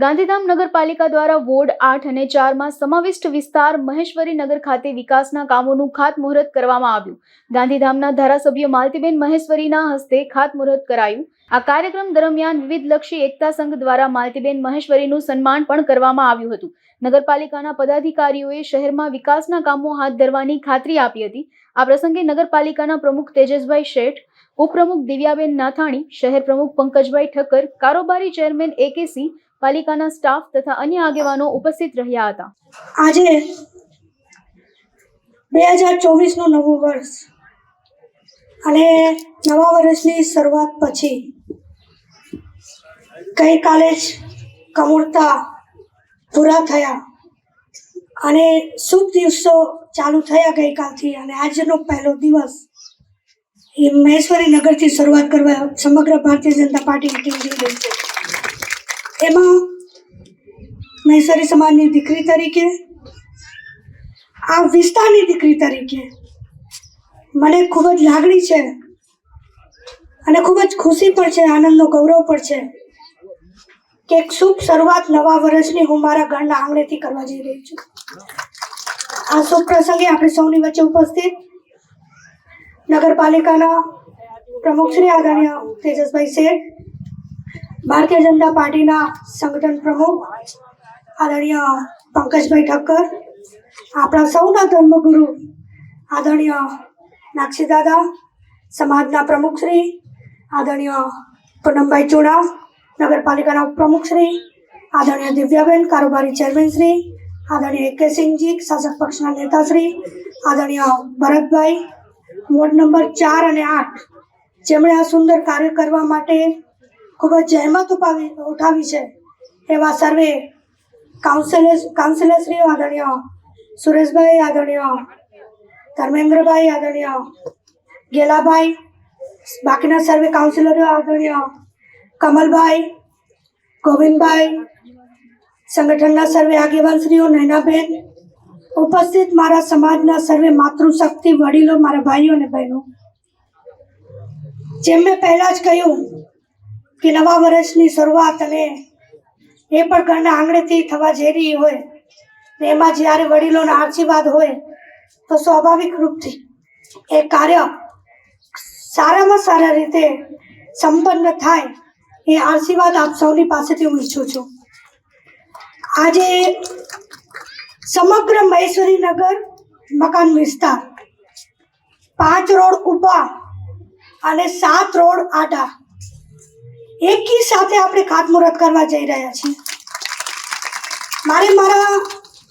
ગાંધીધામ નગરપાલિકા દ્વારા વોર્ડ આઠ અને ચારમાં સમાવિષ્ટ વિસ્તાર મહેશ્વરી નગર ખાતે વિકાસના કામોનું ખાતમુહૂર્ત કરવામાં આવ્યું. ગાંધીધામના ધારાસભ્ય માલતીબેન મહેશ્વરીના હસ્તે ખાતમુહૂર્ત કરાયું. આ કાર્યક્રમ દરમિયાન વિવિધલક્ષી એકતા સંઘ દ્વારા માલતીબેન મહેશ્વરીનું સન્માન પણ કરવામાં આવ્યું હતું. નગરપાલિકાના પદાધિકારીઓએ શહેરમાં વિકાસના કામો હાથ ધરવાની ખાતરી આપી હતી. આ પ્રસંગે નગરપાલિકાના પ્રમુખ તેજસભાઈ શેઠ, ઉપપ્રમુખ દિવ્યાબેન નાથાણી, શહેર પ્રમુખ પંકજભાઈ ઠક્કર, કારોબારી ચેરમેન એકેસી પાલિકાના સ્ટાફ તથા અન્ય આગેવાનો ઉપસ્થિત રહ્યા હતા. આજે બે હજાર ચોવીસનું નવું વર્ષ. અને નવા વર્ષની શરૂઆત પછી ગઈકાલે જ કમૂરતા પૂરા થયા અને શુભ દિવસો ચાલુ થયા ગઈકાલથી અને આજનો પહેલો દિવસ એ મહેશ્વરી નગરથી શરૂઆત કરવા સમગ્ર ભારતીય જનતા પાર્ટીની ટીમ જઈ રહી છે. એમાં મહેસરી સમાજની દીકરી તરીકે, આ વિસ્તારની દીકરી તરીકે મને ખૂબ જ લાગણી છે અને ખૂબ જ ખુશી પણ છે, આનંદનો ગૌરવ પણ છે કે એક શુભ શરૂઆત નવા વર્ષની હું મારા ઘરના આંગણેથી કરવા જઈ રહી છું. આ શુભ પ્રસંગે આપણે સૌની વચ્ચે ઉપસ્થિત નગરપાલિકાના પ્રમુખ શ્રી આદરણીય તેજસભાઈ શેઠ ભારતીય જનતા પાર્ટીના સંગઠન પ્રમુખ આદરણીય પંકજભાઈ ઠક્કર, આપણા સૌના ધર્મગુરુ આદરણીય નાક્ષી દાદા, સમાજના પ્રમુખશ્રી આદરણીય પૂનમભાઈ ચુડા, નગરપાલિકાના પ્રમુખશ્રી આદરણીય દિવ્યાબેન, કારોબારી ચેરમેનશ્રી આદરણીય કે સિંહજી, શાસક પક્ષના નેતાશ્રી આદરણીય ભરતભાઈ. વોર્ડ નંબર ચાર અને આઠ, જેમણે આ સુંદર કાર્ય કરવા માટે ખૂબ જ જહેમત ઉપાવી ઉઠાવી છે. એવા સર્વે કાઉન્સિલર કાઉન્સિલરશ્રીઓ આદરણીય, સુરેશભાઈ આદરણીય, ધર્મેન્દ્રભાઈ આદરણીય, ગેલાભાઈ, બાકીના સર્વે કાઉન્સિલરો આદરણીય, કમલભાઈ, ગોવિંદભાઈ, સંગઠનના સર્વે આગેવાનશ્રીઓ નૈનાબેન ઉપસ્થિત મારા સમાજના સર્વે માતૃશક્તિ વડીલો, મારા ભાઈઓ અને બહેનો. જેમ મેં પહેલાં જ કહ્યું કે નવા વર્ષની શરૂઆત અને એ પણ ઘરના આંગણેથી થવા જઈ રહી હોય ને એમાં જ્યારે વડીલોના આશીર્વાદ હોય તો સ્વાભાવિક રૂપથી એ કાર્ય સારામાં સારા રીતે સંપન્ન થાય એ આશીર્વાદ આપ સૌની પાસેથી હું ઈચ્છું છું. આજે સમગ્ર મહેશ્વરી નગર મકાન વિસ્તાર પાંચ રોડ ઊભા અને સાત રોડ આડા એકી સાથે આપણે ખાતમુહૂર્ત કરવા જઈ રહ્યા છીએ. મારે મારા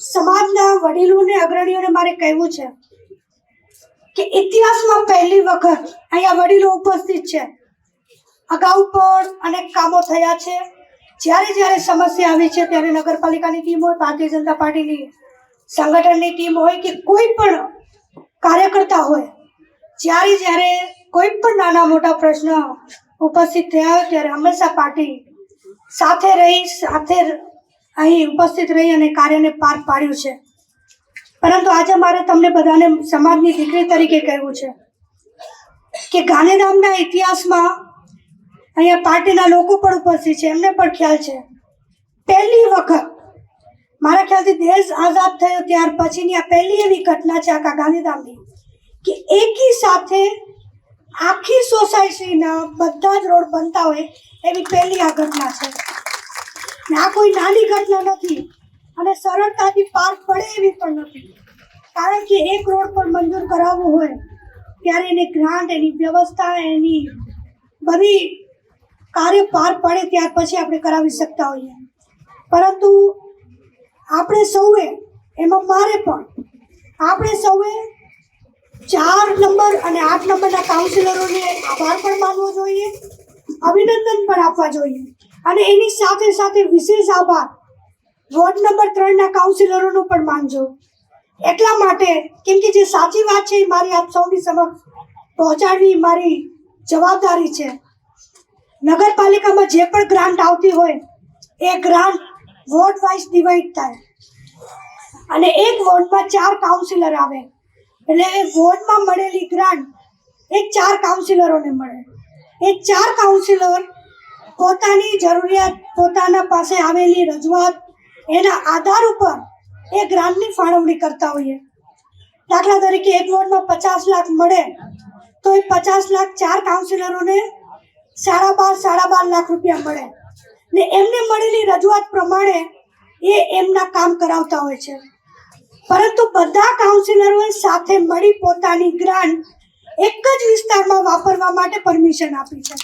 સમાજના વડીલોને, અગ્રણીઓને મારે કહેવું છે કે ઇતિહાસમાં પહેલી વખત અહીંયા વડીલો ઉપસ્થિત છે. અગાઉ પણ અનેક કામો થયા છે. જ્યારે જ્યારે સમસ્યા આવી છે ત્યારે નગરપાલિકાની ટીમ હોય, ભારતીય જનતા પાર્ટીની સંગઠનની ટીમ હોય કે કોઈ પણ કાર્યકર્તા હોય, જ્યારે જ્યારે કોઈ પણ નાના મોટા પ્રશ્ન ઉપસ્થિત થયા હોય ત્યારે હંમેશા પાર્ટી સાથે રહી, સાથે અહીં ઉપસ્થિત રહી અને કાર્યને પાર પાડ્યું છે. પરંતુ આજે મારે તમને બધાને સમાજની દીકરી તરીકે કહેવું છે કે ગાંધીધામના ઇતિહાસમાં અહીંયા પાર્ટીના લોકો પણ ઉપસ્થિત છે, એમને પણ ખ્યાલ છે. પહેલી વખત મારા ખ્યાલથી દેશ આઝાદ થયો ત્યાર પછીની આ પહેલી એવી ઘટના છે આખા ગાંધીધામની કે એકી સાથે આખી સોસાયટીના બધા જ રોડ બનતા હોય એવી પહેલી આ ઘટના છે. ને આ કોઈ નાની ઘટના નથી અને સરળતાથી પાર પડે એવી પણ નથી. કારણ કે એક રોડ પર મંજૂર કરાવવું હોય ત્યારે એને ગ્રાન્ટ, એની વ્યવસ્થા, એની બધી કાર્ય પાર પડે ત્યાર પછી આપણે કરાવી શકતા હોઈએ. પરંતુ આપણે સૌએ, એમાં મારે પણ, આપણે સૌએ ચાર નંબર અને આઠ નંબરના કાઉન્સિલરોને આભાર પણ માનવો જોઈએ, અભિનંદન પણ આપવા જોઈએ. અને એની સાથે સાથે વિશેષ આભાર, વોર્ડ નંબર ત્રણના કાઉન્સિલરોનો પણ માનજો. એટલા માટે, કેમ કે જે સાચી વાત છે એ મારી આપ સૌની સમક્ષ પહોંચાડવી મારી જવાબદારી છે. નગરપાલિકામાં જે પણ ગ્રાન્ટ આવતી હોય, એ ગ્રાન્ટ વોર્ડ વાઇઝ ડિવાઈડ થાય. અને એક વોર્ડમાં ચાર કાઉન્સિલર આવે. એટલે એ વોર્ડમાં મળેલી ગ્રાન્ટ એ ચાર કાઉન્સિલરોને મળે. એ ચાર કાઉન્સિલર પોતાની જરૂરિયાત પોતાના પાસે આવેલી રજૂઆત એના આધાર ઉપર એ ગ્રાન્ટની ફાળવણી કરતા હોઈએ. દાખલા તરીકે એક વોર્ડમાં પચાસ લાખ મળે, તો એ પચાસ લાખ ચાર કાઉન્સિલરોને સાડા બાર સાડા બાર લાખ રૂપિયા મળે. ને એમને મળેલી રજૂઆત પ્રમાણે એ એમના કામ કરાવતા હોય છે. પરંતુ બધા કાઉન્સિલરોએ સાથે મળી પોતાની ગ્રાન્ટ એક જ વિસ્તારમાં વાપરવા માટે પરમિશન આપી છે.